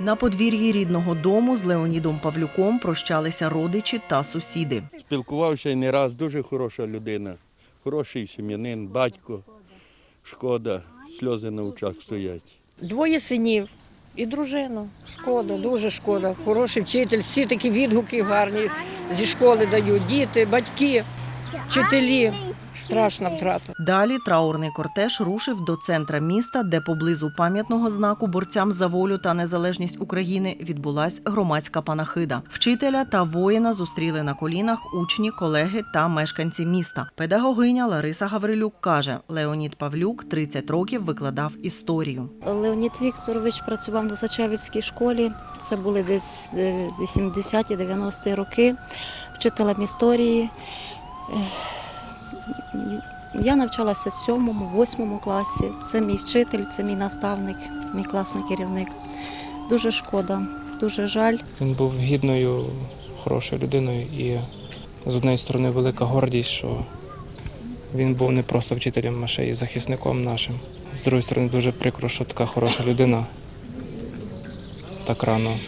На подвір'ї рідного дому з Леонідом Павлюком прощалися родичі та сусіди. Спілкувався не раз, дуже хороша людина, хороший сім'янин, батько, шкода, сльози на очах стоять. Двоє синів і дружину. Шкода, дуже шкода. Хороший вчитель, всі такі відгуки гарні зі школи дають. Діти, батьки, вчителі. Страшна втрата. Далі траурний кортеж рушив до центра міста, де поблизу пам'ятного знаку борцям за волю та незалежність України відбулась громадська панахида. Вчителя та воїна зустріли на колінах учні, колеги та мешканці міста. Педагогиня Лариса Гаврилюк каже: Леонід Павлюк 30 років викладав історію. Леонід Вікторович працював на Зачевицькій школі. Це були десь е, 80-ті, 90-ті роки, вчителем історії. Я навчалася в сьомому, восьмому класі. Це мій вчитель, це мій наставник, мій класний керівник. Дуже шкода, дуже жаль. Він був гідною, хорошою людиною і з однієї сторони велика гордість, що він був не просто вчителем, а ще й захисником нашим. З іншої сторони, дуже прикро, що така хороша людина так рано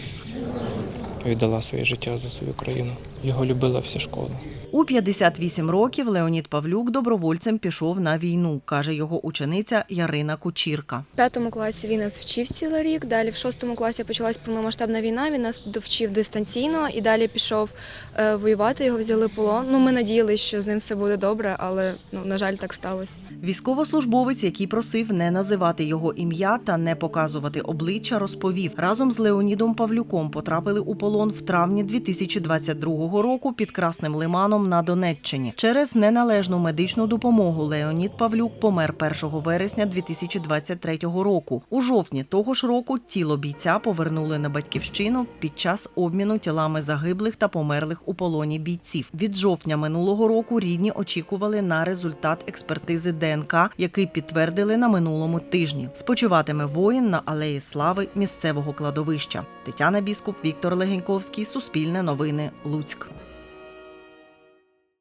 віддала своє життя за свою країну. Його любила вся школа. У 58 років Леонід Павлюк добровольцем пішов на війну, каже його учениця Ярина Кучірка. В п'ятому класі він нас вчив цілий рік. Далі в шостому класі почалась повномасштабна війна. Він нас довчив дистанційно і далі пішов е, воювати. Його взяли полон. Ну ми надіялися, що з ним все буде добре, але ну на жаль, так сталося. Військовослужбовець, який просив не називати його ім'я та не показувати обличчя, розповів разом з Леонідом Павлюком потрапили у полон в травні 2022 року під Красним Лиманом на Донеччині. Через неналежну медичну допомогу Леонід Павлюк помер 1 вересня 2023 року. У жовтні того ж року тіло бійця повернули на батьківщину під час обміну тілами загиблих та померлих у полоні бійців. Від жовтня минулого року рідні очікували на результат експертизи ДНК, який підтвердили на минулому тижні. Спочиватиме воїн на алеї слави місцевого кладовища. Тетяна Біскуп, Віктор Легеньковський, Суспільне новини, Луцьк так.